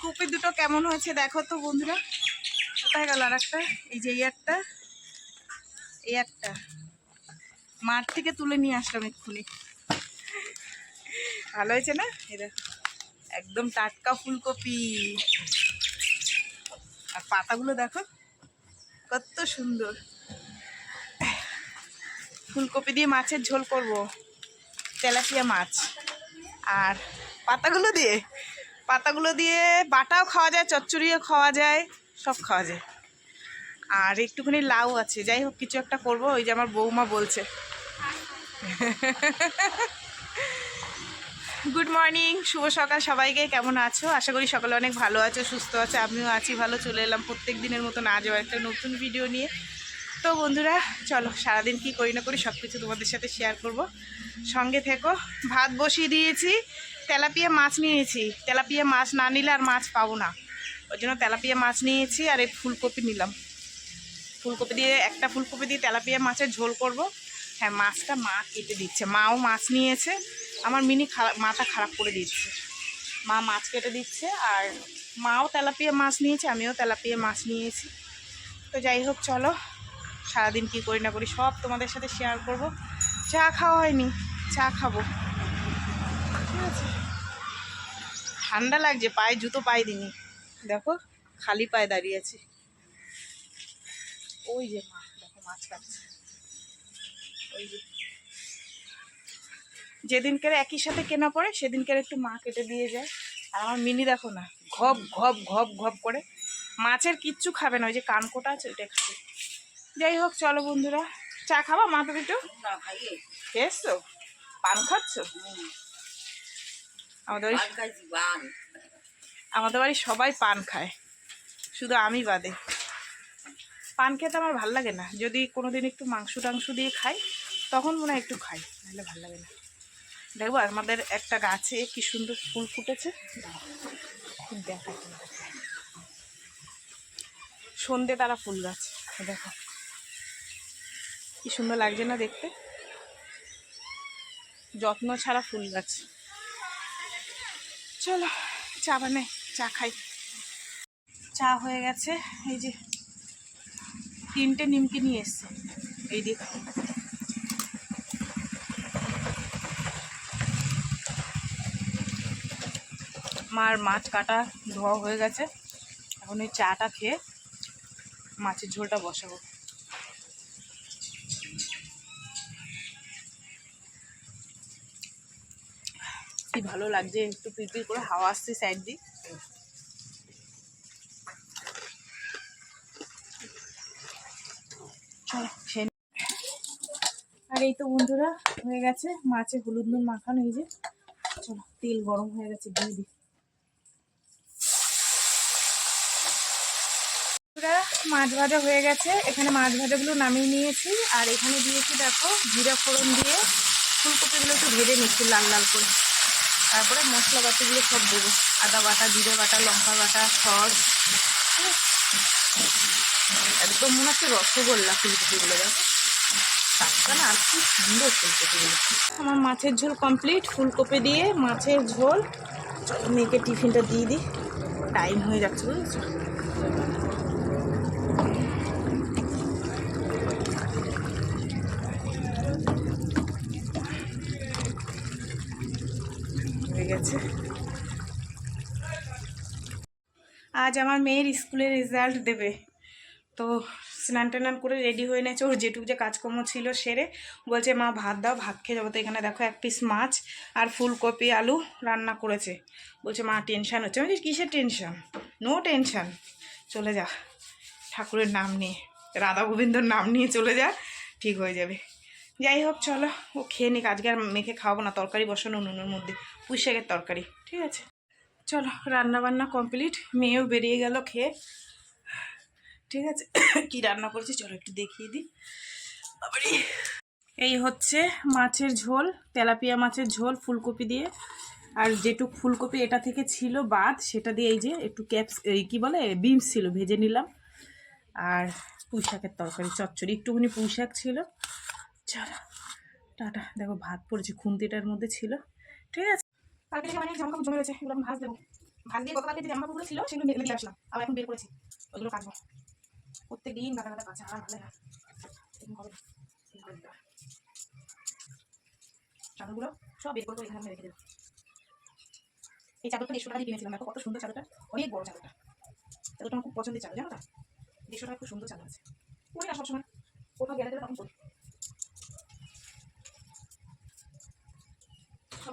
ফুলকপি দুটো কেমন হয়েছে দেখো তো বন্ধুরা। কোথায় গেল আর একটা এই যে এই একটা এই একটা। মাঠ থেকে তুলে নিয়ে আসলাম এক্ষুনি। ভালো হয়েছে না? এই দেখো, একদম টাটকা ফুলকপি। আর পাতাগুলো দেখো, কত সুন্দর। ফুলকপি দিয়ে মাছের ঝোল করব, তেলাপিয়া মাছ। আর পাতাগুলো দিয়ে? পাতাগুলো দিয়ে বাটাও খাওয়া যায়, চচ্চড়িও খাওয়া যায়, সব খাওয়া যায়। আর একটুখানি লাউ আছে, যাই হোক, কিছু একটা করব, ওই যে আমার বৌমা বলছে। গুড মর্নিং শুভ সকাল সবাইকে, কেমন আছো? আশা করি সকালে অনেক ভালো আছো, সুস্থ আছো, আমিও আছি, ভালো চলে এলাম প্রত্যেক দিনের মতন আজও একটা নতুন ভিডিও নিয়ে। তো বন্ধুরা, চলো, সারাদিন কি করি না করি সব কিছু তোমাদের সাথে শেয়ার করব। সঙ্গে থেকো, ভাত বসিয়ে দিয়েছি তেলাপিয়া মাছ নিয়েছি। তেলাপিয়া মাছ না নিলে আর মাছ পাবো না। ওই জন্য তেলাপিয়া মাছ নিয়েছি আর এই ফুলকপি নিলাম। ফুলকপি দিয়ে একটা ফুলকপি দিয়ে তেলাপিয়া মাছের ঝোল করব। হ্যাঁ মাছটা মা কেটে দিচ্ছে। মাও মাছ নিয়েছে। আমার মিনি খারাপ মাথা খারাপ করে দিচ্ছে। মা মাছ কেটে দিচ্ছে আর মাও তেলাপিয়া মাছ নিয়েছে, আমিও তেলাপিয়া মাছ নিয়েছি। তো যাই হোক, চলো। সারাদিন কি করি না করি সব তোমাদের সাথে শেয়ার করব। চা খাওয়া হয়নি। চা খাব। ঠিক আছে ঠান্ডা লাগছে পায়ে জুতো পায়ে দিনি দেখো খালি পায়ে দাঁড়িয়ে আছি। ওই যে মা দেখো মাছ কাটছে। ওই যে। যেদিনকে একই সাথে কেনা পড়ে সেদিনকে একটু মা কেটে দিয়ে যায়। আর আমার মিনি দেখো না ঘপ ঘপ ঘপ ঘপ করে মাছের কিচ্ছু খাবে না ওই যে কানকোটা আছে ওইটা খাবে। যাই হোক চলো বন্ধুরা চা খাবা মা তুমি একটু? খেয়েছো? পান খাচ্ছ? আমাদের বাড়ি আমাদের বাড়ি সবাই পান খায়। শুধু আমি বাদে। পান খেতে আমার ভালো লাগে না। যদি কোনোদিন একটু মাংস টাংস দিয়ে খাই তখন মনে হয় একটু খাই নাহলে ভালো লাগে না। দেখব আমাদের একটা গাছে কি সুন্দর ফুল ফুটেছে। দেখা। সন্ধে তারা ফুল গাছ। দেখো। কি সুন্দর লাগছে না দেখতে? যত্ন ছাড়া ফুল গাছ। চলো, চা বানাই, চা খাই। চা হয়ে গেছে, এই যে তিনটে নিমকি নিয়ে এসছে, এই দিক মার মাছ কাটা ধোয়া হয়ে গেছে, এখন ওই চাটা খেয়ে মাছের ঝোলটা বসাবো। কি ভালো লাগছে, একটু পিড়পিড় করে হাওয়া আসছে সাইড দিয়ে। আর এই তো বন্ধুরা, হয়ে গেছে। মাছে হলুদ নুন মাখানো, এই যে। তেল গরম হয়ে গেছে, দিয়ে দিই। মাছ ভাজা হয়ে গেছে। এখানে মাছ ভাজাগুলো নামিয়ে নিয়েছি। আর এখানে দিয়েছি, দেখো, জিরা ফোড়ন দিয়ে। ফুলকপিগুলো একটু ভেজে নিচ্ছি, লাল লাল করে। তারপরে মশলা বাটিগুলো সব দেবো। আদা বাটা, জিরে বাটা, লঙ্কা বাটা, সস। একদম মনে হচ্ছে রসগোল্লা ফুলকপিগুলো, দেখো। টাটকা না আর কি সুন্দর ফুলকপিগুলো। আমার মাছের ঝোল কমপ্লিট ফুলকপি দিয়ে মাছের ঝোল। মেয়েকে টিফিনটা দিয়ে দিই। টাইম হয়ে যাচ্ছে, বুঝেছ? গেছে। আজ আমার মেয়ের স্কুলের রেজাল্ট দেবে। তো স্নান টান করে রেডি হয়ে নেছে ওর যেটুকু যে কাজকর্ম ছিল সেরে বলছে, মা, ভাত দাও, ভাত খেয়ে যাব। তো এখানে দেখো এক পিস মাছ আর ফুলকপি, আলু রান্না করেছে। বলছে, মা টেনশান হচ্ছে। আমি কিসের টেনশন নো টেনশন চলে যা। ঠাকুরের নাম নিয়ে, রাধা গোবিন্দর নাম নিয়ে চলে যা, ঠিক হয়ে যাবে। যাই হোক, চলো। ও খেয়ে নিক, আজকে আর মেখে খাওয়াবো না, তরকারি বসানো উনুনের মধ্যে। পুঁই শাকের তরকারি, ঠিক আছে? চলো রান্না বান্না কমপ্লিট, মেয়েও বেরিয়ে গেল খেয়ে। ঠিক আছে? কি রান্না করেছি চলো একটু দেখিয়ে দিই। এই হচ্ছে মাছের ঝোল, তেলাপিয়া মাছের ঝোল, ফুলকপি দিয়ে। আর যেটুক ফুলকপি এটা থেকে ছিল বাদ, সেটা দিয়ে এই যে একটু ক্যাপস, এই কী বলে, বিনস ছিল, ভেজে নিলাম। আর পুঁই শাকের তরকারি, চচ্চড়ি, একটুখানি পুঁই শাক ছিল। চলো। টাটা। দেখো, ভাত পড়েছে, খুন্তিটার মধ্যে ছিল। ঠিক আছে? কালকে থেকে অনেক জামা জমে রয়েছে, এগুলো আমি ভাজ দেবো। ভাত দিয়ে গতকালকে যে জামা কাপড়গুলো ছিল, সেগুলো মেলে দিয়ে আসলাম। আবার এখন বের করেছি, ওইগুলো কাটবো প্রত্যেক দিন কাটা কাটা কাছে আর ভালো। চাদরগুলো সব বের করব এখানে রেখে দেবো। এই চাদরটা দেড়শো টাকা দিয়ে কিনেছিলাম কত সুন্দর চাদরটা। অনেক বড় চাদরটা। চাদরটা আমার খুব পছন্দের চাদর, জানো না দেড়শো টাকা খুব সুন্দর চাদর আছে। পরে না, সবসময়। কোথাও গেলে তখন পরি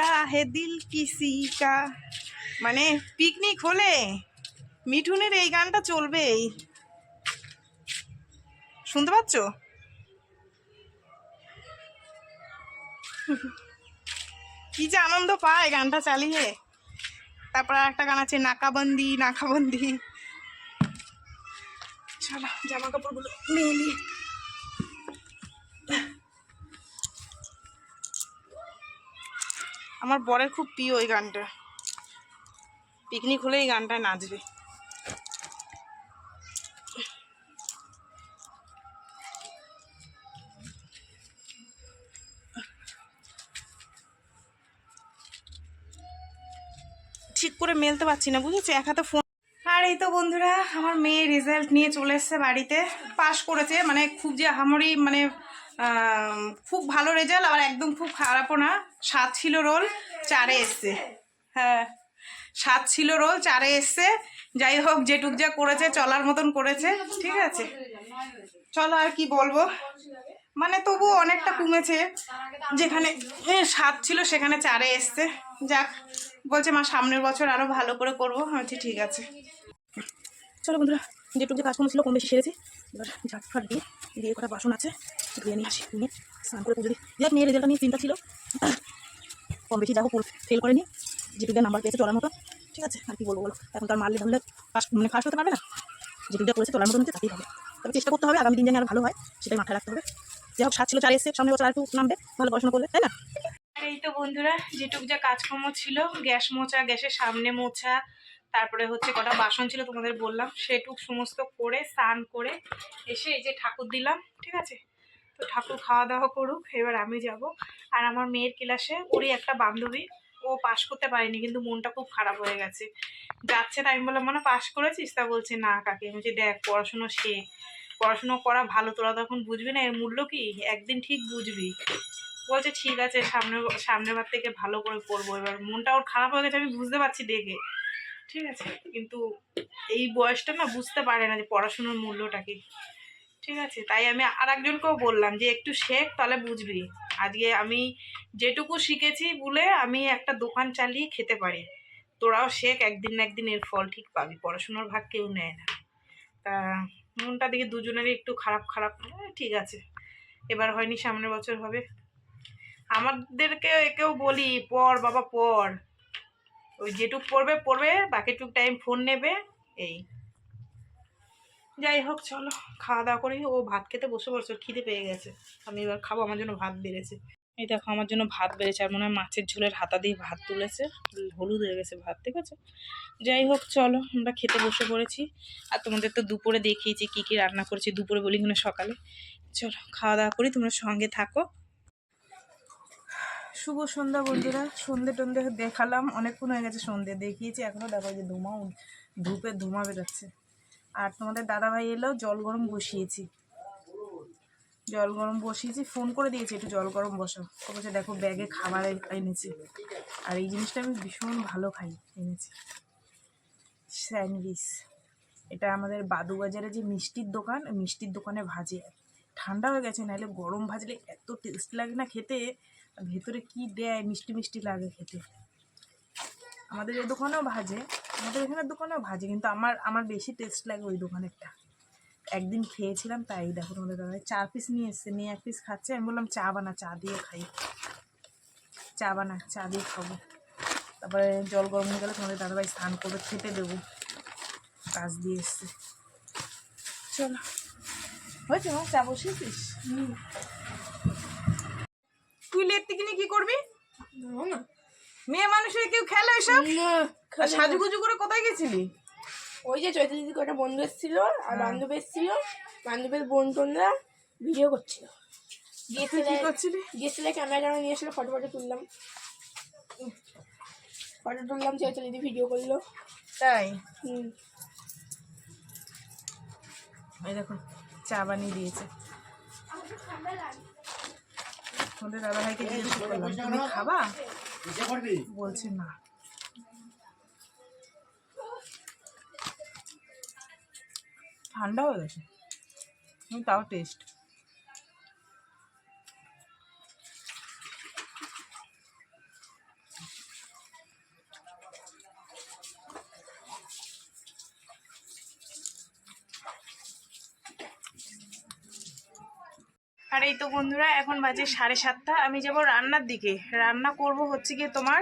হে দিল কিসি কা। মানে পিকনিক হলে মিঠুনের এই গানটা চলবেই। শুনতে পাচ্ছ? কি যে আনন্দ পায় গানটা চালিয়ে। তারপর একটা গান আছে, নাকাবন্দি নাকাবন্দি। চলো জামা কাপড়গুলো মেলি। আমার বরের খুব প্রিয় ওই গানটা। পিকনিক হলে এই গানটায় নাচবে। ঠিক করে মেলতে পারছি না, বুঝেছি? এক হাতে ফোন আর এই তো বন্ধুরা, আমার মেয়ে রেজাল্ট নিয়ে চলে এসছে বাড়িতে। পাশ করেছে মানে খুব যে হামরি মানে খুব ভালো রেজাল্ট আবার একদম খুব খারাপও না। সাত ছিল রোল চারে এসছে। হ্যাঁ সাত ছিল রোল চারে এসছে। যাই হোক যেটুক যা করেছে চলার মতন করেছে ঠিক আছে। চলো আর কি বলব? মানে তবু অনেকটা কমেছে। যেখানে সাত ছিল সেখানে চারে এসছে। যাক বলছে মা সামনের বছর আরও ভালো করে করব। বলছি, ঠিক আছে। চলো বন্ধুরা যেটুকু যে কাজকর্ম ছিল কম বেশি সেরেছি। এবার ঝাট ফাট দিয়ে দিয়ে কটা বাসন আছে, ধুয়ে নিয়ে আসি নিয়ে স্নান করে পুজো দিই। যাক মেয়ের রেজাল্টটা নিয়ে চিন্তা ছিল। কম বেশি যাব ফেল করে করেনি। যেটুকু নাম্বার পেয়েছে চলার মতো। ঠিক আছে, আর কি বলব বলো? এখন তার মারলে ধরলে ফার্স্ট মানে ফার্স্ট হতে পারবে না? যেটুকু যা করেছে, চলার মতো নিতে তাতেই হবে। তবে চেষ্টা করতে হবে, আগামী দিন যেন আরও ভালো হয়, সেটাই মাথায় রাখতে হবে। যাই হোক, সাত ছিল, চার এসছে, সামনে বছর আর একটু নামবে ভালো পড়াশোনা করবে তাই না? এই তো বন্ধুরা, যেটুক যা কাজকর্ম ছিল, গ্যাস মোছা, গ্যাসের সামনে মোছা তারপরে হচ্ছে কটা বাসন ছিল তোমাদের বললাম, সেটুক সমস্ত করে, স্নান করে এসে এই যে ঠাকুর দিলাম, ঠিক আছে? তো ঠাকুর খাওয়া দাওয়া করুক, এবার আমি যাব। আর আমার মেয়ের ক্লাসে ওরই একটা বান্ধবী, ও পাশ করতে পারেনি, কিন্তু মনটা খুব খারাপ হয়ে গেছে। যাচ্ছে না, আমি বললাম মানে পাশ করেছিস? তা বলছে, না, কাকে। আমি বলছি, দেখ, পড়াশুনো শেখ পড়াশুনো করা ভালো, তোরা তখন বুঝবি না, এর মূল্য কি? একদিন ঠিক বুঝবি। বলছে, ঠিক আছে সামনে সামনের বার থেকে ভালো করে পড়ব। এবার মনটা ওর খারাপ হয়ে গেছে, আমি বুঝতে পারছি দেখে। ঠিক আছে? কিন্তু এই বয়সটা না বুঝতে পারে না যে পড়াশোনার মূল্যটা কি। ঠিক আছে? তাই আমি আর একজনকেও বললাম যে, একটু শেখ, তাহলে বুঝবি। আজকে আমি যেটুকু শিখেছি বলে আমি একটা দোকান চালিয়ে খেতে পারি। তোরাও শেখ, একদিন না একদিন এর ফল ঠিক পাবি। পড়াশোনার ভাগ কেউ নেয় না। তা মনটা দেখে দুজনেরই একটু খারাপ খারাপ। ঠিক আছে। এবার হয়নি, সামনের বছর হবে। আমাদেরকে কেউ বলি, পড়, বাবা, পড়। ওই যেটুক পড়বে পড়বে, বাকিটুক টাইম ফোন নেবে, এই। যাই হোক, চলো, খাওয়া দাওয়া করি ও ভাত খেতে বসে পড়ছে, ওর খিদে পেয়ে গেছে। আমি এবার খাব, আমার জন্য ভাত বেড়েছে। এই দেখো, আমার জন্য ভাত বেড়েছে, আর মনে হয় মাছের ঝোলের হাতা দিয়ে ভাত তুলেছে। হলুদ হয়ে গেছে ভাত, ঠিক আছে? যাই হোক, চলো, আমরা খেতে বসে পড়েছি। আর তোমাদের তো দুপুরে দেখিয়েছি, কী কী রান্না করেছি দুপুরে বলি কিনা সকালে। চলো, খাওয়া দাওয়া করি, তোমরা সঙ্গে থাকো। শুভ সন্ধ্যা, বন্ধুরা। সন্ধে টন্ধে দেখালাম। অনেকক্ষণ হয়ে গেছে সন্ধে। দেখিয়েছি এখনও দেখো যে ধুমা ধূপের ধুমা বেরোচ্ছে। আর তোমাদের দাদা ভাই এলো, জল গরম বসিয়েছি। জল গরম বসিয়েছি, ফোন করে দিয়েছি, একটু জল গরম বসাও। ও বলছে, দেখো, ব্যাগে খাবার এনেছি। আর এই জিনিসটা আমি ভীষণ ভালো খাই, এনেছি। স্যান্ডউইচ। এটা আমাদের বাদুবাজারে যে মিষ্টির দোকান মিষ্টির দোকানে ভাজে। ঠান্ডা হয়ে গেছে, নাহলে গরম ভাজলে এত টেস্ট লাগে না খেতে। ভেতরে কি দেয়, মিষ্টি মিষ্টি লাগে খেতে। আমাদের এই দোকানেও ভাজে, আমাদের এখানের দোকানেও ভাজে, কিন্তু আমার আমার বেশি টেস্ট লাগে ওই দোকানেরটা। একদিন খেয়েছিলাম তাই, দেখো তোমাদের দাদা চার পিস নিয়ে এসছে, নিয়ে এক পিস খাচ্ছে, আমি বললাম চা বানা, চা দিয়ে খাই। চা বানা, চা দিয়ে খাব। তারপরে জল গরম হয়ে গেলে তোমাদের দাদাভাই স্নান করবে, খেতে দেবো। কাজ দিয়ে এসছে। চলো। হয়েছে চা বসিয়েছিস? তুই লেট থেকে নিয়ে কি করবি? না মেয়ে মানুষের কেউ খেলে এসব? আর সাজুগুজু করে কোথায় গেছিলি? ওই যে চৈত্র দিদি কটা বন্ধু এসেছিল আর হ্যাঁ। বান্ধব এসেছিল বান্ধবের বোন টোনরা ভিডিও করছিল। কি করছিলি? ডিএসএলআর ক্যামেরা ক্যামেরা নিয়ে এসেছিল ফটো ফটো তুললাম। ফটো তুললাম চৈত্র দিদি ভিডিও করল। তাই? হুম। এই দেখো চা বানিয়ে দিয়েছে। তোমাদের দাদা ভাইকে জিজ্ঞেস করলাম তুমি খাবা? বলছে না। ঠান্ডা হয়ে গেছে। তাও টেস্ট তো বন্ধুরা, এখন বাজে সাড়ে সাতটা। আমি যাব রান্নার দিকে। রান্না করব হচ্ছে গিয়ে তোমার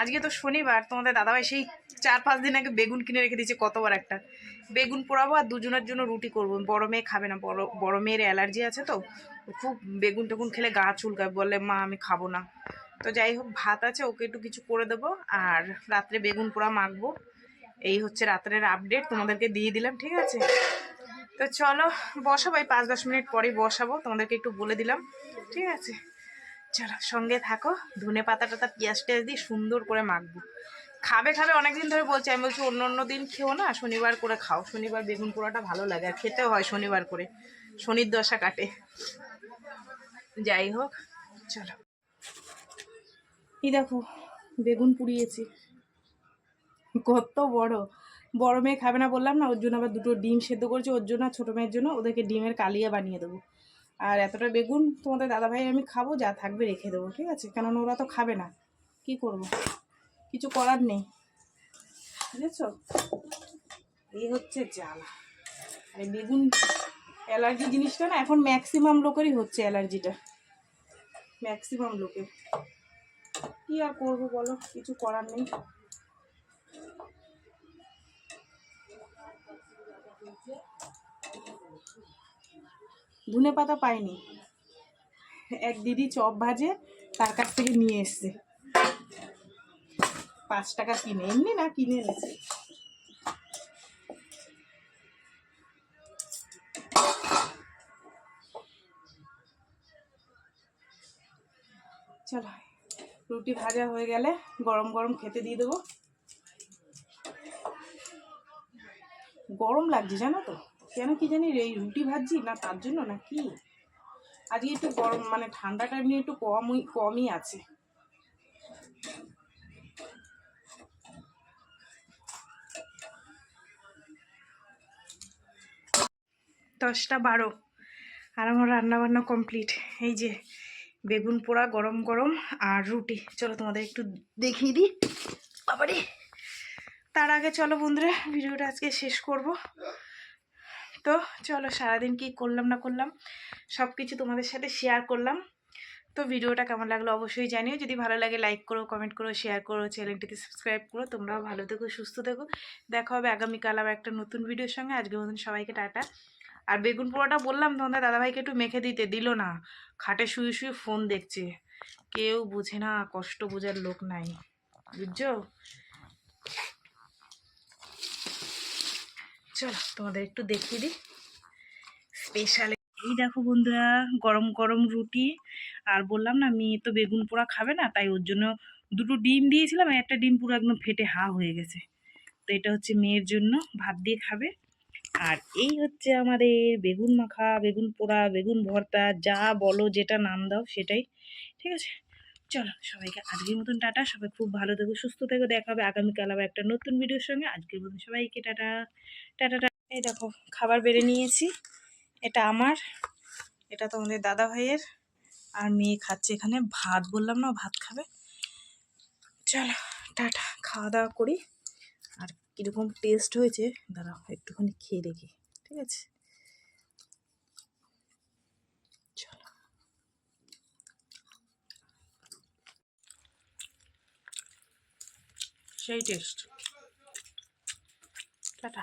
আজকে তো শনিবার, তোমাদের দাদাভাই সেই চার পাঁচ দিন আগে বেগুন কিনে রেখে দিয়েছে কতবার একটা। বেগুন পোড়াবো আর দুজনের জন্য রুটি করব। বড় মেয়ে খাবে না, বড় বড় মেয়ের অ্যালার্জি আছে তো। খুব বেগুন টেগুন খেলে গা চুলকায় বলে মা, আমি খাব না। তো যাই হোক, ভাত আছে, ওকে একটু কিছু করে দেবো। আর রাত্রে বেগুন পোড়া মাখবো। এই হচ্ছে রাত্রের আপডেট তোমাদেরকে দিয়ে দিলাম, ঠিক আছে? তো চলো, বসাবো, এই পাঁচ দশ মিনিট পরেই বসাবো, তোমাদেরকে একটু বলে দিলাম, ঠিক আছে? চলো, সঙ্গে থাকো, ধনে পাতা টাতা পেঁয়াজ টেয়াজ দিয়ে সুন্দর করে মাখবো। খাবে খাবে অনেকদিন ধরে বলছি, আমি বলছি অন্য অন্য দিন খেও না, শনিবার করে খাও। শনিবার বেগুন পোড়াটা ভালো লাগে, আর খেতেও হয় শনিবার করে, শনির দশা কাটে। যাই হোক, চলো। এই দেখো, বেগুন পুড়িয়েছি। কত বড়। বড় মেয়ে খাবে না বললাম না, ওর জন্য আবার দুটো ডিম সেদ্ধ করেছি, ওর জন্য ছোটো মেয়ের জন্য ওদেরকে ডিমের কালিয়া বানিয়ে দেবো। আর এতটা বেগুন তোমাদের দাদাভাই আমি খাব, যা থাকবে রেখে দেবো, ঠিক আছে? কেননা ওরা তো খাবে না, কি করব? কিছু করার নেই, বুঝেছ? এই হচ্ছে জ্বালা। আর বেগুন অ্যালার্জি জিনিসটা না, এখন ম্যাক্সিমাম লোকেরই হচ্ছে অ্যালার্জিটা। ম্যাক্সিমাম লোকের। কি আর করব বলো, কিছু করার নেই। ধনে পাতা পাইনি। এক দিদি চপ ভাজে, তার কাছ থেকে নিয়ে এসছে। পাঁচ টাকা কিনে, এমনি না, কিনে এনেছে। চলো, রুটি ভাজা হয়ে গেলে গরম গরম খেতে দিয়ে দেবো। গরম লাগছে, জানো তো? কেন কি জানি এই রুটি ভাজছি না তার জন্য না কি আজকে একটু গরম মানে ঠান্ডাটা এমনি একটু কমই কমই আছে। দশটা বারো, আর আমার রান্না বান্না কমপ্লিট এই যে, বেগুন পোড়া গরম গরম আর রুটি। চলো তোমাদের একটু দেখিয়ে দিই। বাবারে, তার আগে চলো বন্ধুরা, ভিডিওটা আজকে শেষ করব। তো চলো সারাদিন কি করলাম না করলাম সব কিছু তোমাদের সাথে শেয়ার করলাম। তো ভিডিওটা কেমন লাগল অবশ্যই জানিও, যদি ভালো লাগে লাইক করো কমেন্ট করো শেয়ার করো চ্যানেলটিতে সাবস্ক্রাইব করো, তোমরাও ভালো থেকো, সুস্থ থেকো। দেখা হবে আগামীকাল আবার একটা নতুন ভিডিওর সঙ্গে, আজকের মতন সবাইকে টাটা। আর বেগুন পোড়াটা বললাম তোমাদের দাদাভাইকে একটু মেখে দিতে, দিল না। খাটে শুয়ে শুয়ে ফোন দেখছে। কেউ বুঝে না, কষ্ট বোঝার লোক নাই। বুঝছ? চলো তোমাদের একটু দেখিয়ে দিই। স্পেশাল এই দেখো বন্ধুরা, গরম গরম রুটি। আর বললাম না, মেয়ে তো বেগুন পোড়া খাবে না, তাই ওর জন্য দুটো ডিম দিয়েছিলাম একটা ডিম পুরো একদম ফেটে হা হয়ে গেছে। তো এটা হচ্ছে মেয়ের জন্য, ভাত দিয়ে খাবে। আর এই হচ্ছে আমাদের বেগুন মাখা, বেগুন পোড়া, বেগুন ভর্তা, যা বলো যেটা নাম দাও সেটাই, ঠিক আছে? চলো সবাইকে আজকের মতন টাটা। সবাই খুব ভালো থেকো, সুস্থ থেকো। দেখা হবে আগামীকাল আবার একটা নতুন ভিডিওর সঙ্গে। আজকের মতন সবাইকে টাটা। Tata tata. এই দেখো, খাবার বেড়ে নিয়েছি। এটা আমার, এটা তোমাদের দাদা ভাইয়ের। আর মেয়ে খাচ্ছে এখানে। ভাত বললাম না ভাত খাবে। চলো, টাটা। খাওয়া দাওয়া করি। আর কীরকম টেস্ট হয়েছে, দাঁড়াও, একটুখানি খেয়ে দেখি। ঠিক আছে? সেই টেস্ট টাটা